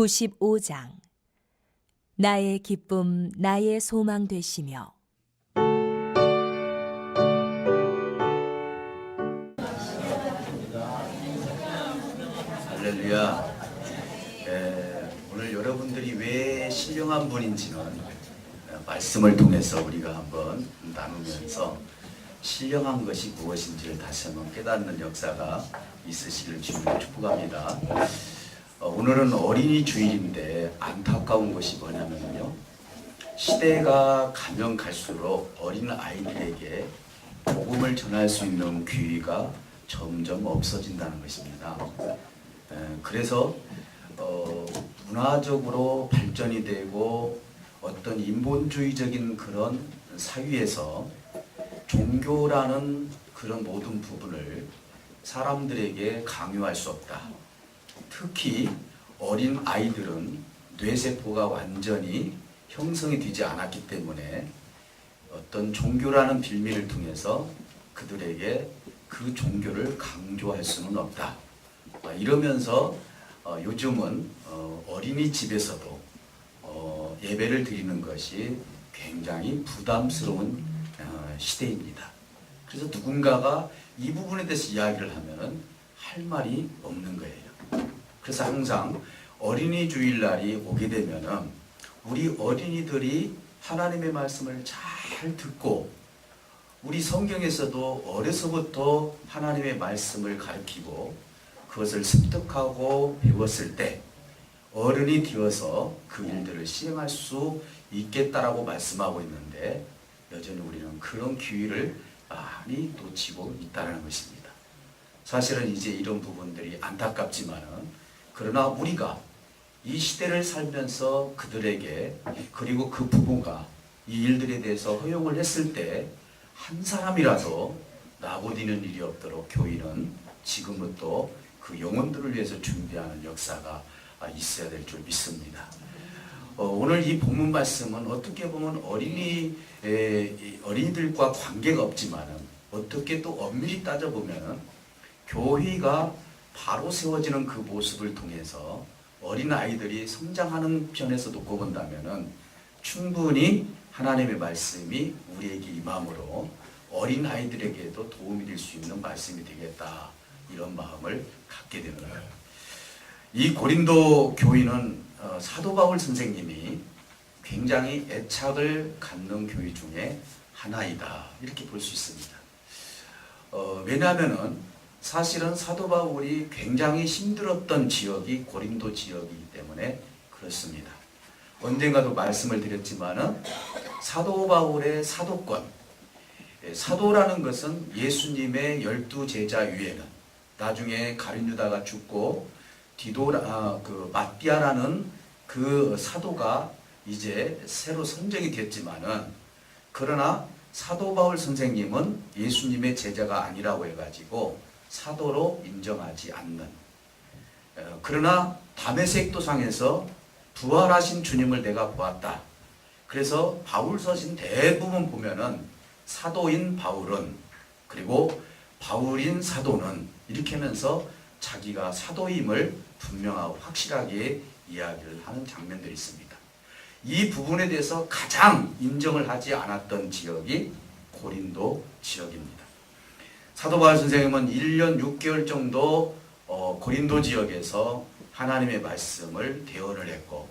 95장 나의 기쁨 나의 소망 되시며 할렐루야. 에, 오늘 여러분들이 왜 신령한 분인지는 에, 말씀을 통해서 우리가 한번 나누면서 신령한 것이 무엇인지를 다시 한번 깨닫는 역사가 있으시길 주님을 축복합니다. 어, 오늘은 어린이 주일인데 안타까운 것이 뭐냐면요. 시대가 가면 갈수록 어린 아이들에게 복음을 전할 수 있는 기회가 점점 없어진다는 것입니다. 에, 그래서 어, 문화적으로 발전이 되고 어떤 인본주의적인 그런 사회에서 종교라는 그런 모든 부분을 사람들에게 강요할 수 없다. 특히 어린 아이들은 뇌세포가 완전히 형성이 되지 않았기 때문에 어떤 종교라는 빌미를 통해서 그들에게 그 종교를 강조할 수는 없다. 아, 이러면서 어, 요즘은 어, 어린이집에서도 어, 예배를 드리는 것이 굉장히 부담스러운 어, 시대입니다. 그래서 누군가가 이 부분에 대해서 이야기를 하면은 할 말이 없는 거예요. 그래서 항상 어린이 주일날이 오게 되면은 우리 어린이들이 하나님의 말씀을 잘 듣고 우리 성경에서도 어려서부터 하나님의 말씀을 가르치고 그것을 습득하고 배웠을 때 어른이 되어서 그 일들을 시행할 수 있겠다라고 말씀하고 있는데 여전히 우리는 그런 기회를 많이 놓치고 있다는 것입니다. 사실은 이제 이런 부분들이 안타깝지만은 그러나 우리가 이 시대를 살면서 그들에게 그리고 그 부부가 이 일들에 대해서 허용을 했을 때 한 사람이라도 나고디는 일이 없도록 교인은 지금부터 그 영혼들을 위해서 준비하는 역사가 있어야 될 줄 믿습니다. 어, 오늘 이 본문 말씀은 어떻게 보면 어린이 에, 이 어린이들과 관계가 없지만은 어떻게 또 엄밀히 따져 보면은 교회가 바로 세워지는 그 모습을 통해서 어린 아이들이 성장하는 편에서 놓고 본다면은 충분히 하나님의 말씀이 우리에게 임함으로 어린 아이들에게도 도움이 될 수 있는 말씀이 되겠다 이런 마음을 갖게 되는 거예요. 이 고린도 교인은 어, 사도 바울 선생님이 굉장히 애착을 갖는 교회 중에 하나이다 이렇게 볼 수 있습니다. 어, 왜냐하면은 사실은 사도 바울이 굉장히 힘들었던 지역이 고린도 지역이기 때문에 그렇습니다. 언젠가도 말씀을 드렸지만은 사도 바울의 사도권, 예, 사도라는 것은 예수님의 열두 제자 위에는 나중에 가룟 유다가 죽고 디도라 아, 그 마띠아라는 그 사도가 이제 새로 선정이 됐지만은 그러나 사도 바울 선생님은 예수님의 제자가 아니라고 해가지고 사도로 인정하지 않는 어, 그러나 담에색 도상에서 부활하신 주님을 내가 보았다. 그래서 바울 서신 대부분 보면은 사도인 바울은 그리고 바울인 사도는 이렇게 하면서 자기가 사도임을 분명하고 확실하게 이야기를 하는 장면들이 있습니다. 이 부분에 대해서 가장 인정을 하지 않았던 지역이 고린도 지역입니다. 사도 바울 선생님은 1년 6개월 정도 어, 고린도 지역에서 하나님의 말씀을 대언을 했고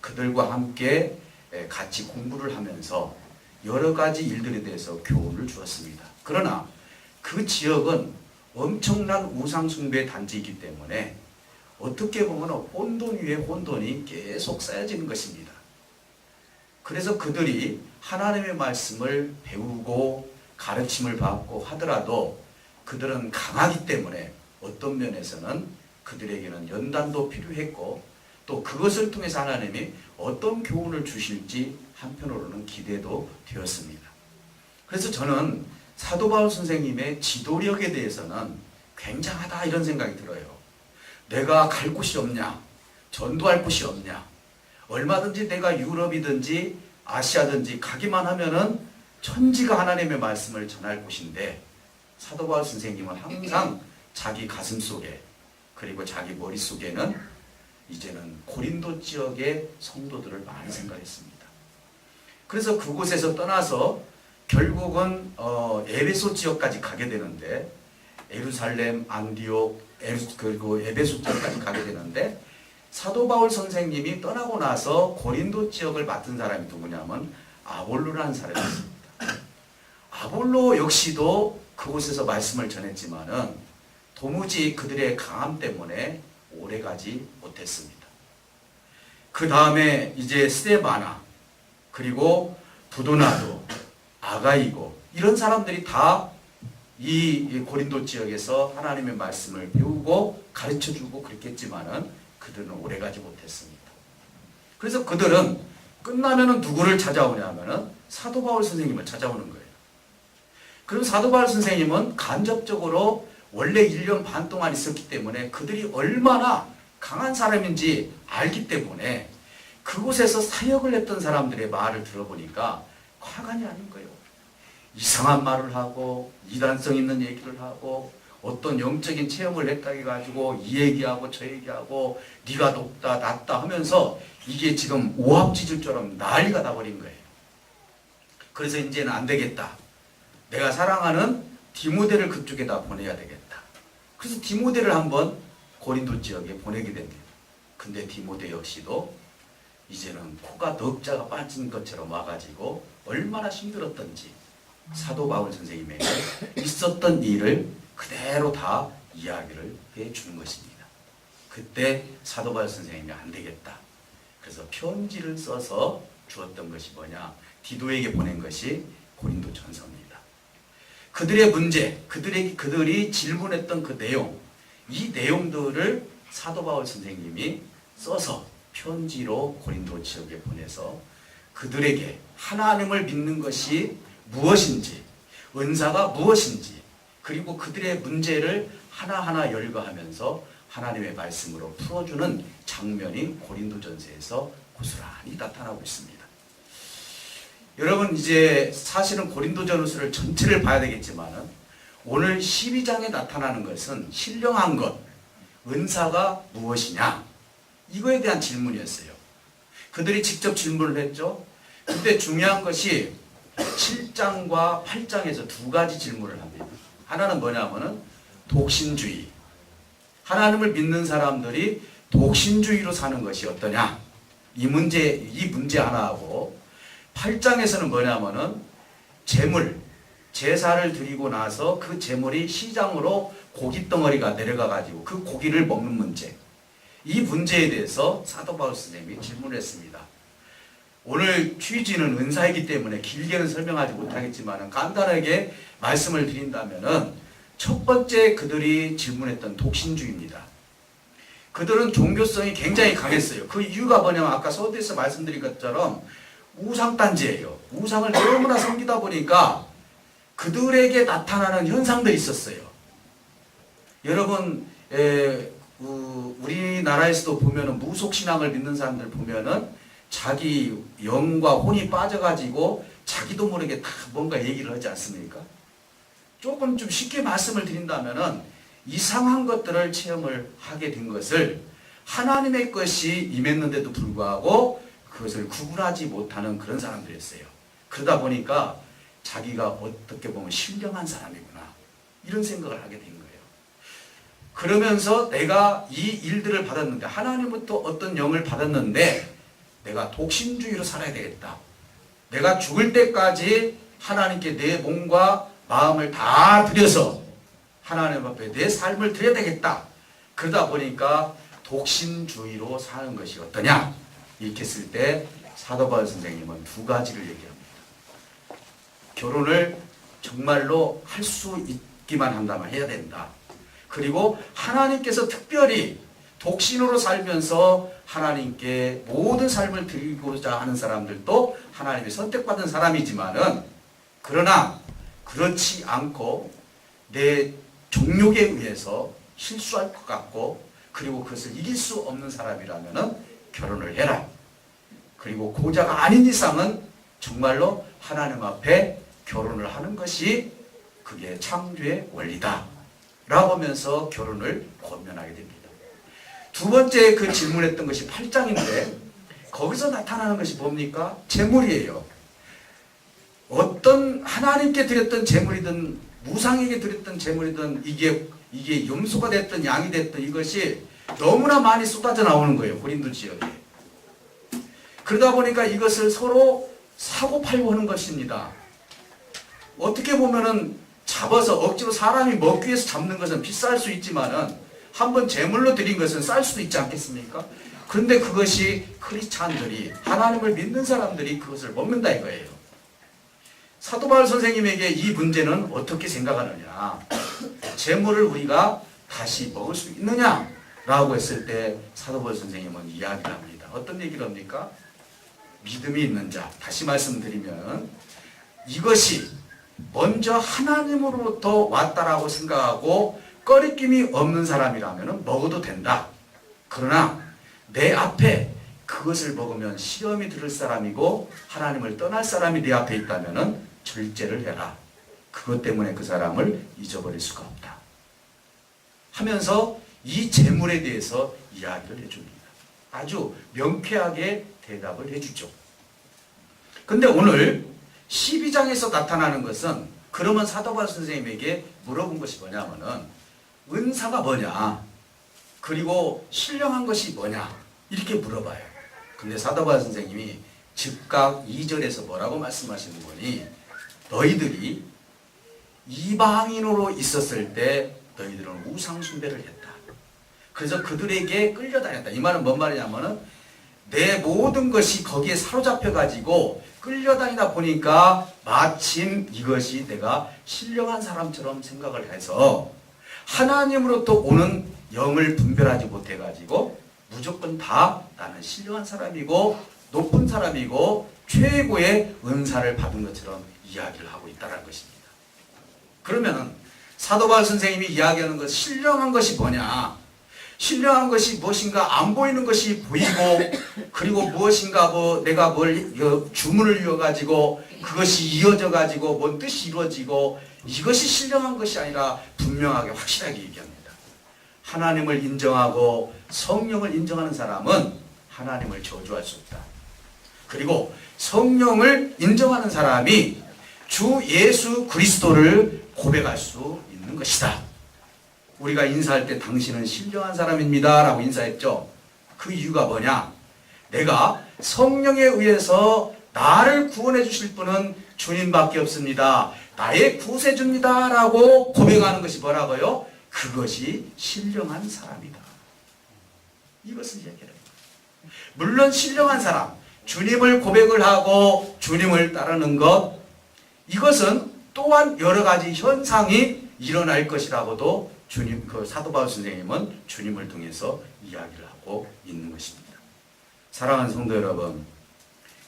그들과 함께 에, 같이 공부를 하면서 여러 가지 일들에 대해서 교훈을 주었습니다. 그러나 그 지역은 엄청난 우상숭배 단지이기 때문에 어떻게 보면 혼돈 위에 혼돈이 계속 쌓여지는 것입니다. 그래서 그들이 하나님의 말씀을 배우고 가르침을 받고 하더라도 그들은 강하기 때문에 어떤 면에서는 그들에게는 연단도 필요했고 또 그것을 통해서 하나님이 어떤 교훈을 주실지 한편으로는 기대도 되었습니다. 그래서 저는 사도 바울 선생님의 지도력에 대해서는 굉장하다 이런 생각이 들어요. 내가 갈 곳이 없냐? 전도할 곳이 없냐? 얼마든지 내가 유럽이든지 아시아든지 가기만 하면은 천지가 하나님의 말씀을 전할 곳인데 사도 바울 선생님은 항상 자기 가슴 속에 그리고 자기 머릿속에는 이제는 고린도 지역의 성도들을 많이 생각했습니다. 그래서 그곳에서 떠나서 결국은 어, 에베소 지역까지 가게 되는데 예루살렘, 안디옥, 에루- 그리고 에베소 지역까지 가게 되는데 사도 바울 선생님이 떠나고 나서 고린도 지역을 맡은 사람이 누구냐면 아볼로라는 사람이었습니다. 아볼로 역시도 그곳에서 말씀을 전했지만은 도무지 그들의 강함 때문에 오래가지 못했습니다. 그 다음에 이제 스테바나 그리고 부도나도 아가이고 이런 사람들이 다 이 고린도 지역에서 하나님의 말씀을 배우고 가르쳐주고 그랬겠지만은 그들은 오래가지 못했습니다. 그래서 그들은 끝나면은 누구를 찾아오냐면은 사도 바울 선생님을 찾아오는 거예요. 그럼 사도 바울 선생님은 간접적으로 원래 1년 반 동안 있었기 때문에 그들이 얼마나 강한 사람인지 알기 때문에 그곳에서 사역을 했던 사람들의 말을 들어보니까 화관이 아닌 거예요. 이상한 말을 하고 이단성 있는 얘기를 하고 어떤 영적인 체험을 했다 해가지고 이 얘기하고 저 얘기하고 네가 높다 낮다 하면서 이게 지금 오합지졸처럼 난리가 나버린 거예요. 그래서 이제는 안 되겠다. 내가 사랑하는 디모데를 그쪽에다 보내야 되겠다. 그래서 디모데를 한번 고린도 지역에 보내게 됩니다. 근데 디모데 역시도 이제는 코가 넉자가 빠진 것처럼 와가지고 얼마나 힘들었던지 사도 바울 선생님에게 있었던 일을 그대로 다 이야기를 해 주는 것입니다. 그때 사도 바울 선생님이 안 되겠다. 그래서 편지를 써서 주었던 것이 뭐냐? 디도에게 보낸 것이 고린도 전서입니다. 그들의 문제, 그들의 그들이 질문했던 그 내용, 이 내용들을 사도 바울 선생님이 써서 편지로 고린도 지역에 보내서 그들에게 하나님을 믿는 것이 무엇인지, 은사가 무엇인지, 그리고 그들의 문제를 하나하나 열거하면서 하나님의 말씀으로 풀어주는 장면이 고린도전서에서 고스란히 나타나고 있습니다. 여러분 이제 사실은 고린도전서를 전체를 봐야 되겠지만은 오늘 12장에 나타나는 것은 신령한 것, 은사가 무엇이냐 이거에 대한 질문이었어요. 그들이 직접 질문을 했죠. 근데 중요한 것이 7장과 8장에서 두 가지 질문을 합니다. 하나는 뭐냐면은 독신주의. 하나님을 믿는 사람들이 독신주의로 사는 것이 어떠냐? 이 문제, 이 문제 하나하고 8장에서는 뭐냐면은 재물, 제사를 드리고 나서 그 재물이 시장으로 고기 덩어리가 내려가 가지고 그 고기를 먹는 문제. 이 문제에 대해서 사도 바울 선생님이 질문을 했습니다. 오늘 취지는 은사이기 때문에 길게는 설명하지 못하겠지만 간단하게 말씀을 드린다면은 첫 번째 그들이 질문했던 독신주의입니다. 그들은 종교성이 굉장히 강했어요. 그 이유가 뭐냐면 아까 서두에서 말씀드린 것처럼 우상단지예요. 우상을 너무나 섬기다 보니까 그들에게 나타나는 현상들이 있었어요. 여러분, 에, 우, 우리나라에서도 보면은 무속신앙을 믿는 사람들 보면은 자기 영과 혼이 빠져가지고 자기도 모르게 다 뭔가 얘기를 하지 않습니까? 조금 좀 쉽게 말씀을 드린다면은 이상한 것들을 체험을 하게 된 것을 하나님의 것이 임했는데도 불구하고 그것을 구분하지 못하는 그런 사람들이었어요. 그러다 보니까 자기가 어떻게 보면 신령한 사람이구나 이런 생각을 하게 된 거예요. 그러면서 내가 이 일들을 받았는데 하나님부터 어떤 영을 받았는데 내가 독신주의로 살아야 되겠다. 내가 죽을 때까지 하나님께 내 몸과 마음을 다 들여서 하나님 앞에 내 삶을 드려야 되겠다. 그러다 보니까 독신주의로 사는 것이 어떠냐? 했을 때 사도 바울 선생님은 두 가지를 얘기합니다. 결혼을 정말로 할 수 있기만 한다면 해야 된다. 그리고 하나님께서 특별히 독신으로 살면서 하나님께 모든 삶을 드리고자 하는 사람들도 하나님의 선택받은 사람이지만은 그러나 그렇지 않고 내 정욕에 의해서 실수할 것 같고 그리고 그것을 이길 수 없는 사람이라면은 결혼을 해라. 그리고 고자가 아닌 이상은 정말로 하나님 앞에 결혼을 하는 것이 그게 창조의 원리다. 라고 하면서 결혼을 권면하게 됩니다. 두 번째 그 질문했던 것이 8장인데 거기서 나타나는 것이 뭡니까? 재물이에요. 어떤 하나님께 드렸던 재물이든 무상에게 드렸던 재물이든 이게 이게 염소가 됐든 양이 됐든 이것이 너무나 많이 쏟아져 나오는 거예요. 고린도 지역에. 그러다 보니까 이것을 서로 사고 팔고 하는 것입니다. 어떻게 보면은 잡아서 억지로 사람이 먹기 위해서 잡는 것은 비쌀 수 있지만은 한번 제물로 드린 것은 쌀 수도 있지 않겠습니까? 그런데 그것이 크리스찬들이 하나님을 믿는 사람들이 그것을 먹는다 이거예요. 사도 바울 선생님에게 이 문제는 어떻게 생각하느냐? 재물을 우리가 다시 먹을 수 있느냐 라고 했을 때 사도 바울 선생님은 이야기를 합니다. 어떤 얘기를 합니까? 믿음이 있는 자. 다시 말씀드리면 이것이 먼저 하나님으로부터 왔다라고 생각하고 꺼리낌이 없는 사람이라면 먹어도 된다. 그러나 내 앞에 그것을 먹으면 시험이 들을 사람이고 하나님을 떠날 사람이 내 앞에 있다면 절제를 해라. 그것 때문에 그 사람을 잊어버릴 수가 없다. 하면서 이 재물에 대해서 이야기를 해줍니다. 아주 명쾌하게 대답을 해주죠. 근데 오늘 12장에서 나타나는 것은 그러면 사도바 선생님에게 물어본 것이 뭐냐면은 은사가 뭐냐 그리고 신령한 것이 뭐냐 이렇게 물어봐요. 근데 사도바 선생님이 즉각 2절에서 뭐라고 말씀하시는 거니 너희들이 이방인으로 있었을 때 너희들은 우상 숭배를 했다. 그래서 그들에게 끌려다녔다. 이 말은 뭔 말이냐면은 내 모든 것이 거기에 사로잡혀 가지고 끌려다니다 보니까 마침 이것이 내가 신령한 사람처럼 생각을 해서 하나님으로부터 오는 영을 분별하지 못해 가지고 무조건 다 나는 신령한 사람이고 높은 사람이고 최고의 은사를 받은 것처럼 이야기를 하고 있다는 것입니다. 그러면 사도 바울 선생님이 이야기하는 것 신령한 것이 뭐냐? 신령한 것이 무엇인가 안 보이는 것이 보이고 그리고 무엇인가 뭐 내가 뭘 어, 주문을 이어 가지고 그것이 이어져 가지고 뭔 뜻이 이루어지고 이것이 신령한 것이 아니라 분명하게 확실하게 얘기합니다. 하나님을 인정하고 성령을 인정하는 사람은 하나님을 저주할 수 없다. 그리고 성령을 인정하는 사람이 주 예수 그리스도를 고백할 수 있는 것이다. 우리가 인사할 때 당신은 신령한 사람입니다. 라고 인사했죠. 그 이유가 뭐냐? 내가 성령에 의해서 나를 구원해 주실 분은 주님밖에 없습니다. 나의 구세주입니다. 라고 고백하는 것이 뭐라고요? 그것이 신령한 사람이다. 이것을 얘기해요. 물론 신령한 사람, 주님을 고백을 하고 주님을 따르는 것, 이것은 또한 여러 가지 현상이 일어날 것이라고도 주님, 그 사도 바울 선생님은 주님을 통해서 이야기를 하고 있는 것입니다. 사랑하는 성도 여러분,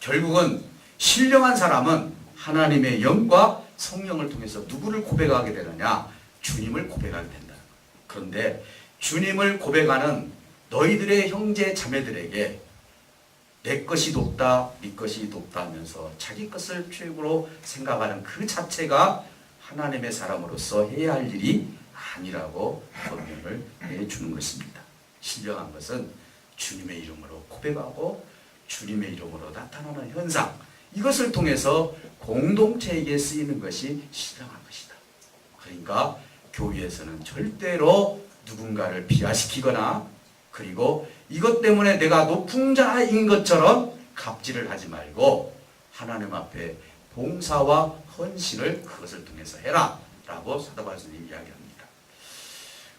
결국은 신령한 사람은 하나님의 영과 성령을 통해서 누구를 고백하게 되느냐? 주님을 고백하게 된다. 그런데 주님을 고백하는 너희들의 형제 자매들에게 내 것이 높다, 네 것이 높다 하면서 자기 것을 최고로 생각하는 그 자체가 하나님의 사람으로서 해야 할 일이 아니라고 권면을 해주는 것입니다. 신령한 것은 주님의 이름으로 고백하고 주님의 이름으로 나타나는 현상 이것을 통해서 공동체에게 쓰이는 것이 신령한 것이다. 그러니까 교회에서는 절대로 누군가를 비하시키거나 그리고 이것 때문에 내가 높은 자인 것처럼 갑질을 하지 말고 하나님 앞에 봉사와 헌신을 그것을 통해서 해라 라고 사도 바울이 이야기합니다.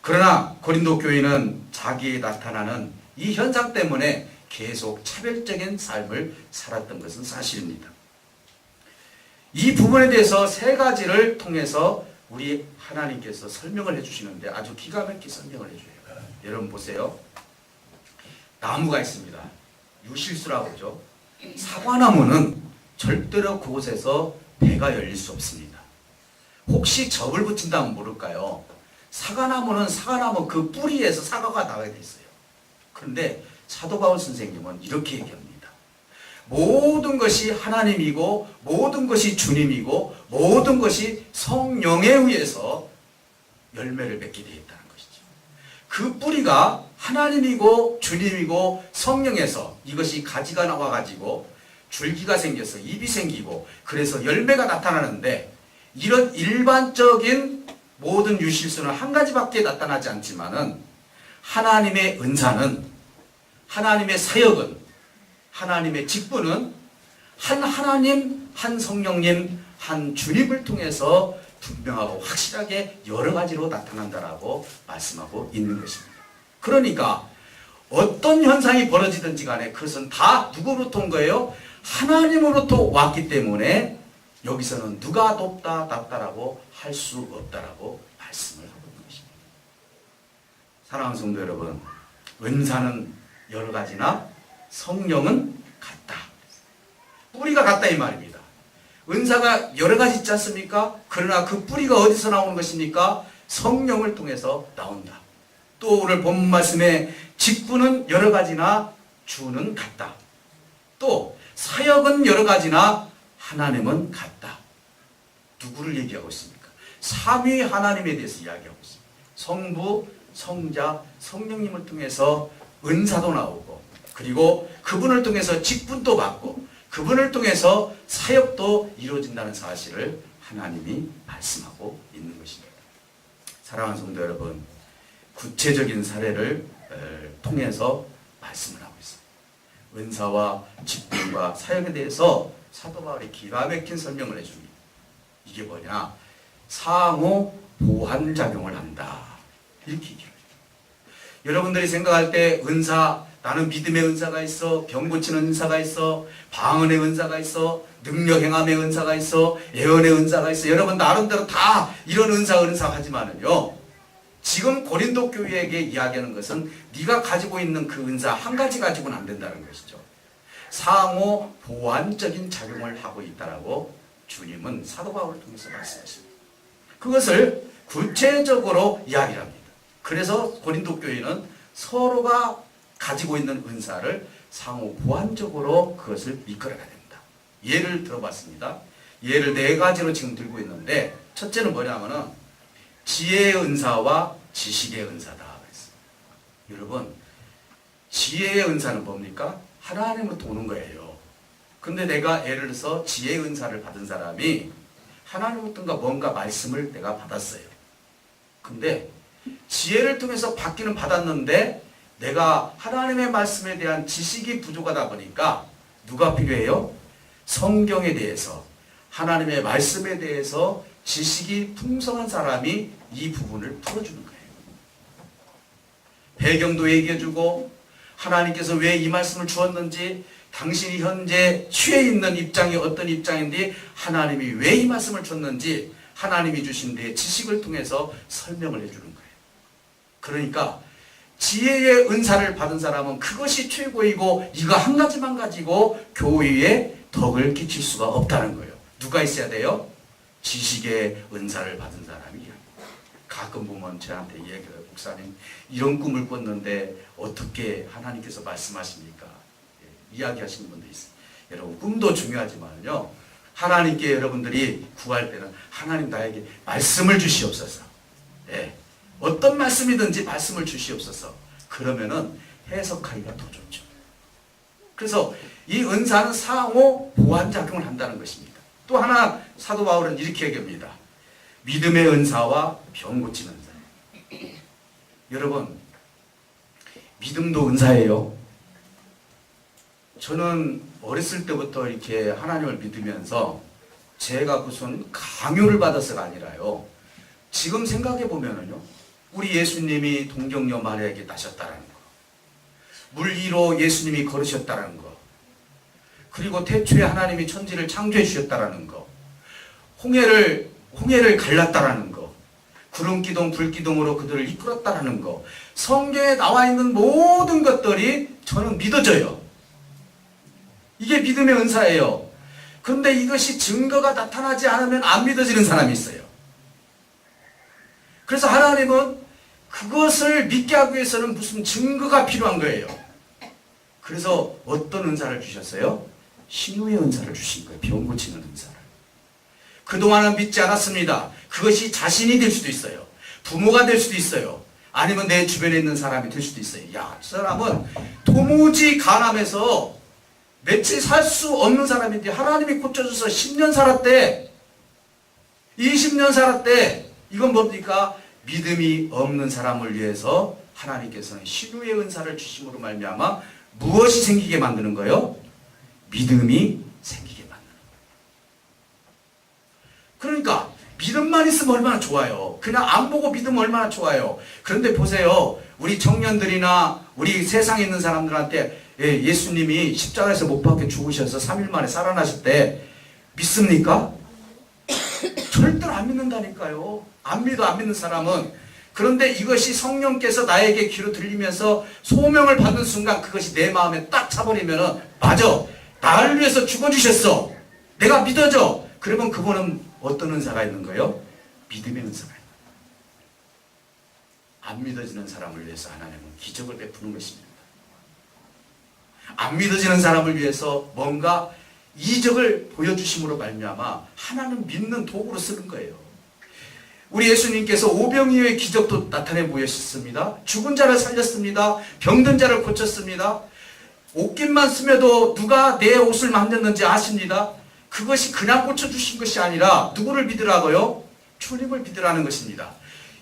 그러나 고린도 교회는 자기에 나타나는 이 현상 때문에 계속 차별적인 삶을 살았던 것은 사실입니다. 이 부분에 대해서 세 가지를 통해서 우리 하나님께서 설명을 해주시는데 아주 기가 막히게 설명을 해줘요. 여러분 보세요. 나무가 있습니다. 유실수라고 그러죠. 사과나무는 절대로 그곳에서 배가 열릴 수 없습니다. 혹시 접을 붙인다면 모를까요? 사과나무는 사과나무 그 뿌리에서 사과가 나게 돼 있어요. 그런데 사도 바울 선생님은 이렇게 얘기합니다. 모든 것이 하나님이고 모든 것이 주님이고 모든 것이 성령에 의해서 열매를 맺게 되어 있다는 것이죠. 그 뿌리가 하나님이고 주님이고 성령에서 이것이 가지가 나와 가지고 줄기가 생겨서 잎이 생기고 그래서 열매가 나타나는데 이런 일반적인 모든 유실수는 한 가지밖에 나타나지 않지만은 하나님의 은사는 하나님의 사역은 하나님의 직분은 한 하나님, 한 성령님, 한 주님을 통해서 분명하고 확실하게 여러 가지로 나타난다라고 말씀하고 있는 것입니다. 그러니까 어떤 현상이 벌어지든지 간에 그것은 다 누구로부터 온 거예요? 하나님으로부터 왔기 때문에 여기서는 누가 높다 낮다라고 할 수 없다라고 말씀을 하고 있는 것입니다. 사랑하는 성도 여러분, 은사는 여러 가지나 성령은 같다. 뿌리가 같다 이 말입니다. 은사가 여러 가지 있지 않습니까? 그러나 그 뿌리가 어디서 나오는 것입니까? 성령을 통해서 나온다. 또 오늘 본 말씀에 직분은 여러 가지나 주는 같다. 또 사역은 여러 가지나 하나님은 같다. 누구를 얘기하고 있습니까? 삼위 하나님에 대해서 이야기하고 있습니다. 성부, 성자, 성령님을 통해서 은사도 나오고 그리고 그분을 통해서 직분도 받고 그분을 통해서 사역도 이루어진다는 사실을 하나님이 말씀하고 있는 것입니다. 사랑하는 성도 여러분, 구체적인 사례를 어, 통해서 말씀을 하고 있습니다. 은사와 직분과 사역에 대해서 사도 바울이 기가 막힌 설명을 해줍니다. 이게 뭐냐? 상호 보완 작용을 한다. 이렇게 해요. 여러분들이 생각할 때 은사, 나는 믿음의 은사가 있어, 병 고치는 은사가 있어, 방언의 은사가 있어, 능력 행함의 은사가 있어, 예언의 은사가 있어. 여러분 나름대로 다 이런 은사 은사 하지만은요. 지금 고린도 교회에게 이야기하는 것은 네가 가지고 있는 그 은사 한 가지 가지고는 안 된다는 것이죠. 상호 보완적인 작용을 하고 있다라고 주님은 사도 바울을 통해서 말씀하십니다. 그것을 구체적으로 이야기를 합니다. 그래서 고린도 교회는 서로가 가지고 있는 은사를 상호 보완적으로 그것을 이끌어가야 됩니다. 예를 들어봤습니다. 예를 네 가지로 지금 들고 있는데 첫째는 뭐냐면은 지혜의 은사와 지식의 은사다. 그랬어요. 여러분 지혜의 은사는 뭡니까? 하나님으로부터 오는 거예요. 근데 내가 예를 들어서 지혜의 은사를 받은 사람이 하나님으로부터 뭔가 말씀을 내가 받았어요. 근데 지혜를 통해서 받기는 받았는데 내가 하나님의 말씀에 대한 지식이 부족하다 보니까 누가 필요해요? 성경에 대해서 하나님의 말씀에 대해서 지식이 풍성한 사람이 이 부분을 풀어주는 거예요. 배경도 얘기해주고 하나님께서 왜 이 말씀을 주었는지 당신이 현재 취해 있는 입장이 어떤 입장인지 하나님이 왜 이 말씀을 줬는지 하나님이 주신 내 지식을 통해서 설명을 해주는 거예요. 그러니까 지혜의 은사를 받은 사람은 그것이 최고이고 이거 한 가지만 가지고 교회에 덕을 끼칠 수가 없다는 거예요. 누가 있어야 돼요? 지식의 은사를 받은 사람이야. 가끔 보면 저한테 얘기해요. 목사님 이런 꿈을 꿨는데 어떻게 하나님께서 말씀하십니까? 예, 이야기하시는 분도 있어요. 여러분 꿈도 중요하지만요. 하나님께 여러분들이 구할 때는 하나님 나에게 말씀을 주시옵소서. 예. 어떤 말씀이든지 말씀을 주시옵소서. 그러면은 해석하기가 더 좋죠. 그래서 이 은사는 상호 보완 작용을 한다는 것입니다. 또 하나 사도 바울은 이렇게 얘기합니다. 믿음의 은사와 병 고치는 은사. 여러분 믿음도 은사예요. 저는 어렸을 때부터 이렇게 하나님을 믿으면서 제가 무슨 강요를 받아서가 아니라요. 지금 생각해 보면은요. 우리 예수님이 동정녀 마리아에게 나셨다라는 거. 물 위로 예수님이 걸으셨다라는 거. 그리고 태초에 하나님이 천지를 창조해 주셨다라는 거. 홍해를 홍해를 갈랐다라는 거. 구름 기둥 불 기둥으로 그들을 이끌었다라는 거. 성경에 나와 있는 모든 것들이 저는 믿어져요. 이게 믿음의 은사예요. 근데 이것이 증거가 나타나지 않으면 안 믿어지는 사람이 있어요. 그래서 하나님은 그것을 믿게 하기 위해서는 무슨 증거가 필요한 거예요. 그래서 어떤 은사를 주셨어요? 신우의 은사를 주신 거예요. 병 고치는 은사를. 그동안은 믿지 않았습니다. 그것이 자신이 될 수도 있어요. 부모가 될 수도 있어요. 아니면 내 주변에 있는 사람이 될 수도 있어요. 야, 저 사람은 도무지 가난해서 며칠 살 수 없는 사람인데 하나님이 고쳐줘서 10년 살았대. 20년 살았대. 이건 뭡니까? 믿음이 없는 사람을 위해서 하나님께서는 신유의 은사를 주심으로 말미암아 무엇이 생기게 만드는 거요? 믿음이 생기게 만드는 거예요. 그러니까 믿음만 있으면 얼마나 좋아요. 그냥 안 보고 믿으면 얼마나 좋아요. 그런데 보세요. 우리 청년들이나 우리 세상에 있는 사람들한테 예, 예수님이 십자가에서 못 박혀 죽으셔서 3일 만에 살아나실 때 믿습니까? 절대로 안 믿는다니까요. 안 믿어 안 믿는 사람은 그런데 이것이 성령께서 나에게 귀로 들리면서 소명을 받는 순간 그것이 내 마음에 딱 차버리면은 맞아. 나를 위해서 죽어주셨어. 내가 믿어져. 그러면 그거는 어떤 은사가 있는 거예요? 믿음의 은사가 있는. 안 믿어지는 사람을 위해서 하나님은 기적을 베푸는 것입니다. 안 믿어지는 사람을 위해서 뭔가 이적을 보여주심으로 말미암아 하나는 믿는 도구로 쓰는 거예요. 우리 예수님께서 오병이어의 기적도 나타내 보였습니다. 죽은 자를 살렸습니다. 병든 자를 고쳤습니다. 옷깃만 스며도 누가 내 옷을 만졌는지 아십니다. 그것이 그냥 고쳐주신 것이 아니라 누구를 믿으라고요? 주님을 믿으라는 것입니다.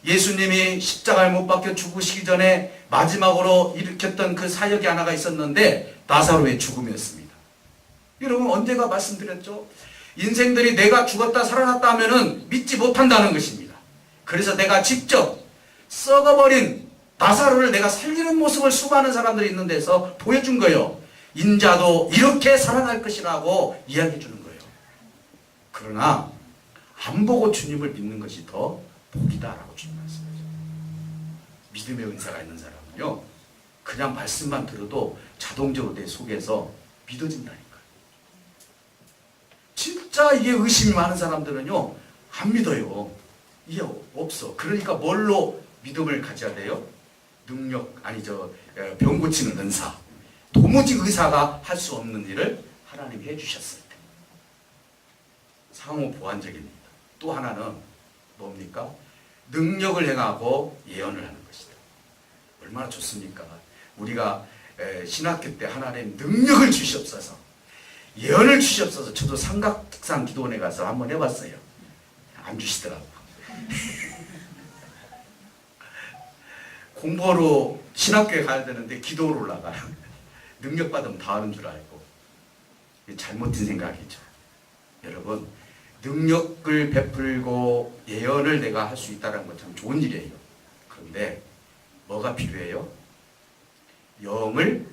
예수님이 십자가에 못 박혀 죽으시기 전에 마지막으로 일으켰던 그 사역이 하나가 있었는데 나사로의 죽음이었습니다. 여러분 언제가 말씀드렸죠? 인생들이 내가 죽었다 살아났다 하면은 믿지 못한다는 것입니다. 그래서 내가 직접 썩어버린 나사로를 내가 살리는 모습을 수많은 사람들이 있는 데서 보여준 거예요. 인자도 이렇게 살아날 것이라고 이야기해 주는 거예요. 그러나 안 보고 주님을 믿는 것이 더 복이다라고 주님 말씀하죠. 믿음의 은사가 있는 사람은요, 그냥 말씀만 들어도 자동적으로 내 속에서 믿어진다니까요. 진짜 이게 의심이 많은 사람들은요, 안 믿어요. 이게 없어. 그러니까 뭘로 믿음을 가져야 돼요? 능력, 아니, 저, 어, 병 고치는 은사. 도무지 의사가 할 수 없는 일을 하나님이 해주셨을 때. 상호 보완적입니다. 또 하나는 뭡니까? 능력을 행하고 예언을 하는 것이다. 얼마나 좋습니까? 우리가 에, 신학교 때 하나님 능력을 주시옵소서. 예언을 주시옵소서. 저도 삼각산 기도원에 가서 한번 해봤어요. 안 주시더라고. 공부하러 신학교에 가야 되는데 기도로 올라가요. 능력 받으면 다 하는 줄 알고. 잘못된 생각이죠. 여러분, 능력을 베풀고 예언을 내가 할 수 있다는 건 참 좋은 일이에요. 그런데 뭐가 필요해요? 영을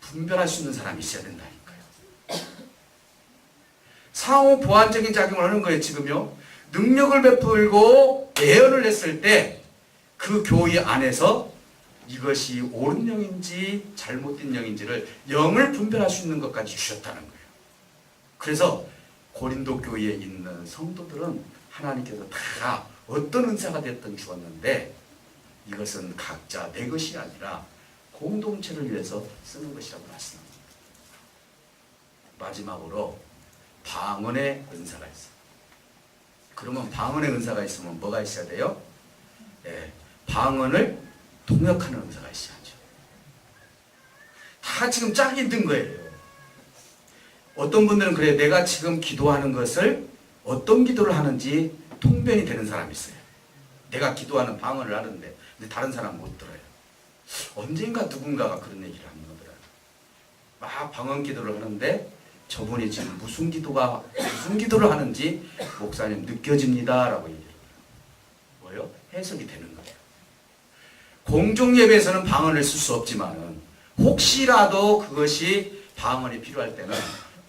분별할 수 있는 사람이 있어야 된다니까요. 상호 보완적인 작용을 하는 거예요, 지금요. 능력을 베풀고 예언을 했을 때 그 교회 안에서 이것이 옳은 영인지 잘못된 영인지를 영을 분별할 수 있는 것까지 주셨다는 거예요. 그래서 고린도 교회에 있는 성도들은 하나님께서 다 어떤 은사가 됐든 주었는데 이것은 각자 내 것이 아니라 공동체를 위해서 쓰는 것이라고 말씀합니다. 마지막으로 방언의 은사가 있어요. 그러면 방언의 은사가 있으면 뭐가 있어야 돼요? 예, 방언을 통역하는 은사가 있어야죠. 다 지금 짝이 든 거예요. 어떤 분들은 그래 내가 지금 기도하는 것을 어떤 기도를 하는지 통변이 되는 사람이 있어요. 내가 기도하는 방언을 하는데 근데 다른 사람 못 들어요. 언젠가 누군가가 그런 얘기를 하는 거더라고요. 막 방언 기도를 하는데 저분이 지금 무슨 기도가 무슨 기도를 하는지 목사님 느껴집니다라고 얘기해요. 뭐요? 해석이 되는 거예요. 공중 예배에서는 방언을 쓸 수 없지만은 혹시라도 그것이 방언이 필요할 때는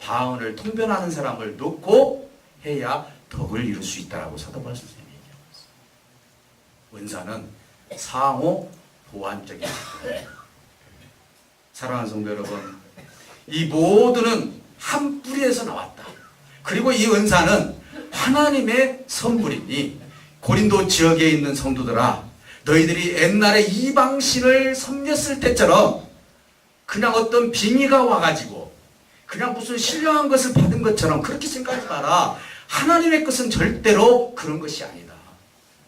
방언을 통변하는 사람을 놓고 해야 덕을 이룰 수 있다라고 사도바울 선생님이 얘기하고 있어요. 은사는 상호 보완적인. 사랑하는 성도 여러분, 이 모두는 한 뿌리에서 나왔다. 그리고 이 은사는 하나님의 선물이니 고린도 지역에 있는 성도들아 너희들이 옛날에 이방신을 섬겼을 때처럼 그냥 어떤 빙의가 와가지고 그냥 무슨 신령한 것을 받은 것처럼 그렇게 생각하지 마라. 하나님의 것은 절대로 그런 것이 아니다.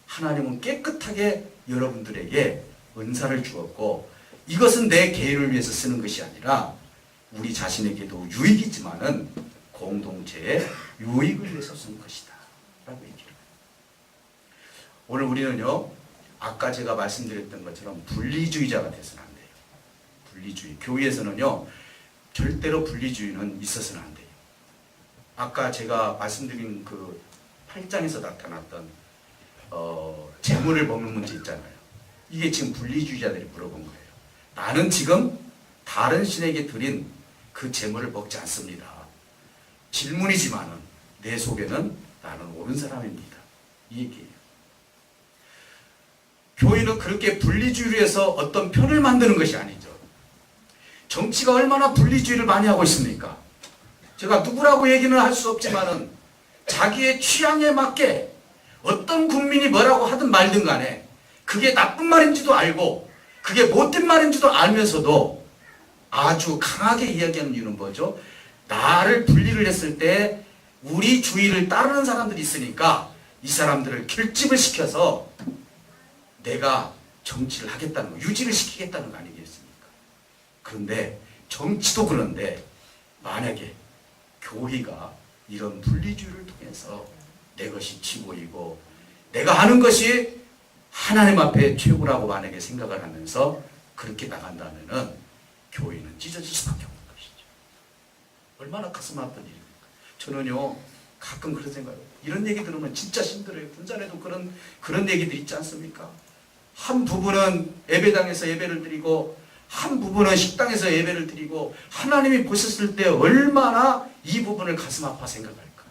하나님은 깨끗하게 여러분들에게 은사를 주었고 이것은 내 개인을 위해서 쓰는 것이 아니라 우리 자신에게도 유익이지만은 공동체의 유익을 위해서 쓴 것이다. 라고 얘기를 해요. 오늘 우리는요, 아까 제가 말씀드렸던 것처럼 분리주의자가 돼서는 안 돼요. 분리주의. 교회에서는요, 절대로 분리주의는 있어서는 안 돼요. 아까 제가 말씀드린 그 8장에서 나타났던 어, 재물을 먹는 문제 있잖아요. 이게 지금 분리주의자들이 물어본 거예요. 나는 지금 다른 신에게 드린 그 재물을 먹지 않습니다. 질문이지만은 내 속에는 나는 옳은 사람입니다. 이 얘기예요. 교회는 그렇게 분리주의로 해서 어떤 편을 만드는 것이 아니죠. 정치가 얼마나 분리주의를 많이 하고 있습니까? 제가 누구라고 얘기는 할 수 없지만은 자기의 취향에 맞게 어떤 국민이 뭐라고 하든 말든 간에 그게 나쁜 말인지도 알고 그게 못된 말인지도 알면서도 아주 강하게 이야기하는 이유는 뭐죠? 나를 분리를 했을 때 우리 주의를 따르는 사람들이 있으니까 이 사람들을 결집을 시켜서 내가 정치를 하겠다는 거, 유지를 시키겠다는 거 아니겠습니까? 그런데 정치도 그런데 만약에 교회가 이런 분리주의를 통해서 내 것이 최고이고 내가 하는 것이 하나님 앞에 최고라고 만약에 생각을 하면서 그렇게 나간다면은 교회는 찢어질 수밖에 없는 것이죠. 얼마나 가슴 아픈 일입니까? 저는요 가끔 그런 생각을 해요. 이런 얘기 들으면 진짜 힘들어요. 군산에도 그런 그런 얘기들 있지 않습니까? 한 부분은 예배당에서 예배를 드리고 한 부분은 식당에서 예배를 드리고 하나님이 보셨을 때 얼마나 이 부분을 가슴 아파 생각할까?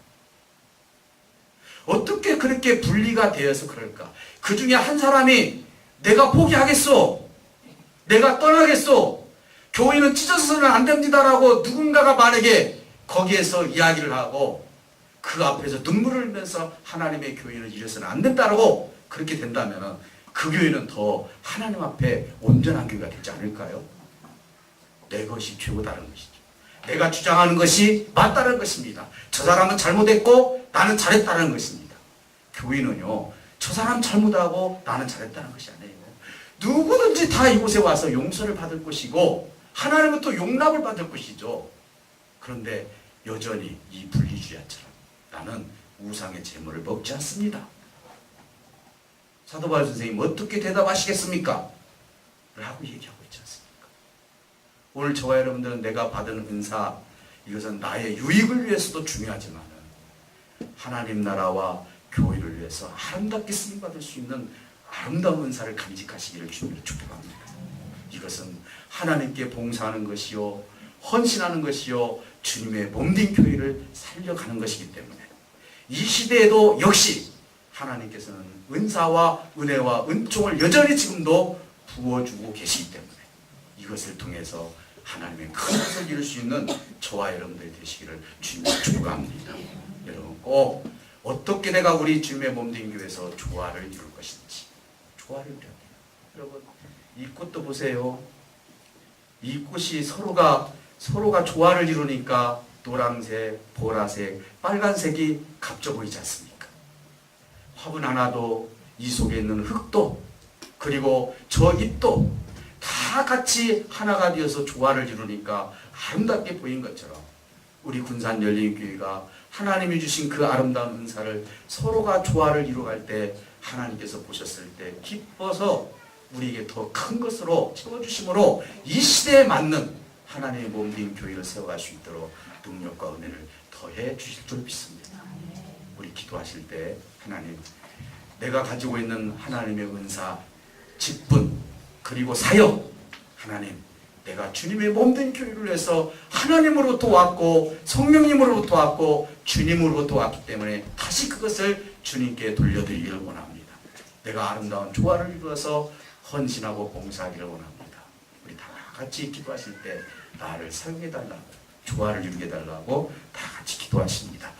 어떻게 그렇게 분리가 되어서 그럴까? 그 중에 한 사람이 내가 포기하겠소. 내가 떠나겠소. 교회는 찢어서는 안 됩니다라고 누군가가 만약에 거기에서 이야기를 하고 그 앞에서 눈물을 흘면서 하나님의 교회를 이래서는 안 된다라고 그렇게 된다면 그 교회는 더 하나님 앞에 온전한 교회가 되지 않을까요? 내 것이 최고다는 것이죠. 내가 주장하는 것이 맞다는 것입니다. 저 사람은 잘못했고 나는 잘했다는 것입니다. 교회는요, 저 사람 잘못하고 나는 잘했다는 것이 아니에요. 누구든지 다 이곳에 와서 용서를 받을 것이고 하나님부터 용납을 받을 것이죠. 그런데 여전히 이 분리주의자처럼 나는 우상의 재물을 먹지 않습니다. 사도 바울 선생님 어떻게 대답하시겠습니까? 라고 얘기하고 있지 않습니까? 오늘 저와 여러분들은 내가 받은 은사 이것은 나의 유익을 위해서도 중요하지만 하나님 나라와 교회를 위해서 아름답게 쓰임 받을 수 있는 아름다운 은사를 간직하시기를 주님으로 축복합니다. 이것은 하나님께 봉사하는 것이요 헌신하는 것이요 주님의 몸된 교회를 살려가는 것이기 때문에 이 시대에도 역시 하나님께서는 은사와 은혜와 은총을 여전히 지금도 부어주고 계시기 때문에 이것을 통해서 하나님의 큰 것을 이룰 수 있는 저와 여러분들이 되시기를 주님으로 축복합니다. 여러분 꼭 어떻게 내가 우리 주님의 몸된 교회에서 조화를 이룰 것인지 조화를 이루어야 돼요. 여러분 이 꽃도 보세요. 이 꽃이 서로가 서로가 조화를 이루니까 노란색, 보라색, 빨간색이 값져 보이지 않습니까? 화분 하나도 이 속에 있는 흙도 그리고 저 잎도 다 같이 하나가 되어서 조화를 이루니까 아름답게 보인 것처럼 우리 군산 열린교회가 하나님이 주신 그 아름다운 은사를 서로가 조화를 이루어갈 때 하나님께서 보셨을 때 기뻐서 우리에게 더 큰 것으로 채워주심으로 이 시대에 맞는 하나님의 몸된 교회를 세워갈 수 있도록 능력과 은혜를 더해 주실 줄 믿습니다. 우리 기도하실 때 하나님 내가 가지고 있는 하나님의 은사, 직분 그리고 사역 하나님 내가 주님의 몸된 교회를 위해서 하나님으로부터 왔고 성령님으로부터 왔고 주님으로부터 왔기 때문에 다시 그것을 주님께 돌려드리기를 원합니다. 내가 아름다운 조화를 이루어서 헌신하고 봉사하기를 원합니다. 우리 다 같이 기도하실 때 나를 사용해 달라고 조화를 이루게 달라고 다 같이 기도하십니다.